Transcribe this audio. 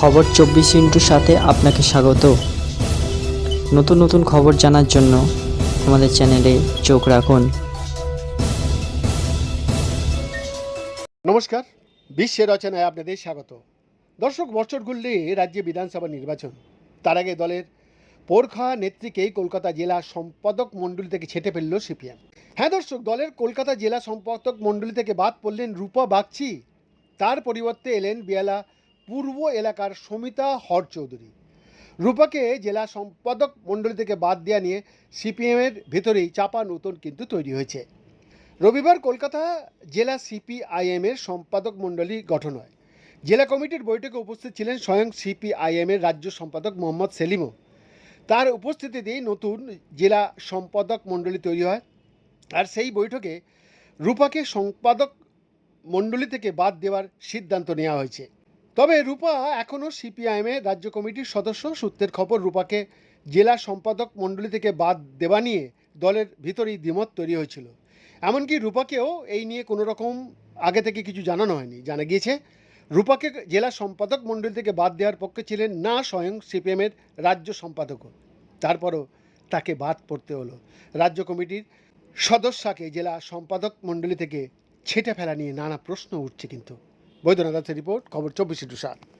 খবর চব্বিশ ইন্টুর সাথে আপনাকে স্বাগত। নতুন নতুন খবর জানার জন্য আমাদের চ্যানেলে চোখ রাখুন। নমস্কার, বিশ্বের রচনায় আপনাদের স্বাগত। দর্শক বছর ঘুরলে রাজ্যে বিধানসভা নির্বাচন। তার আগে দলের পোরখা নেত্রীকে কলকাতা জেলা সম্পাদক মণ্ডলী থেকে ছেটে ফেলল সিপিএম। হ্যাঁ দর্শক, দলের কলকাতা জেলা সম্পাদক মণ্ডলী থেকে বাদ পড়লেন রূপা বাগচি। তার পরিবর্তে এলেন বিয়ালা পূর্ব এলাকার সমিতা হর চৌধুরী রূপাকে জেলা সম্পাদক মণ্ডলী থেকে বাদ দেওয়া নিয়ে সিপিএমের ভেতরেই চাপা নতুন কিন্তু তৈরি হয়েছে। রবিবার কলকাতা জেলা সিপিআইএমের সম্পাদক মণ্ডলী গঠন হয়। জেলা কমিটির বৈঠকে উপস্থিত ছিলেন স্বয়ং সিপিআইএমের রাজ্য সম্পাদক মোহাম্মদ সেলিমও। তার উপস্থিতিতেই নতুন জেলা সম্পাদক মণ্ডলী তৈরি হয় আর সেই বৈঠকে রূপাকে সম্পাদক মণ্ডলী থেকে বাদ দেওয়ার সিদ্ধান্ত নেওয়া হয়েছে। তবে রূপা এখনও সিপিআইএমের রাজ্য কমিটির সদস্য। সূত্রের খবর, রূপাকে জেলা সম্পাদক মণ্ডলী থেকে বাদ দেওয়া নিয়ে দলের ভিতরেই দ্বিমত তৈরি হয়েছিল। এমনকি রূপাকেও এই নিয়ে কোনো রকম আগে থেকে কিছু জানানো হয়নি। জানা গিয়েছে, রূপাকে জেলা সম্পাদক মণ্ডলী থেকে বাদ দেওয়ার পক্ষে ছিলেন না স্বয়ং সিপিএমের রাজ্য সম্পাদকও। তারপরও তাকে বাদ পড়তে হলো। রাজ্য কমিটির সদস্যকে জেলা সম্পাদক মণ্ডলী থেকে ছেটে ফেলা নিয়ে নানা প্রশ্ন উঠছে কিন্তু। বৈদ্যনাথ রিপোর্ট খবর চব্বিশে টু সাত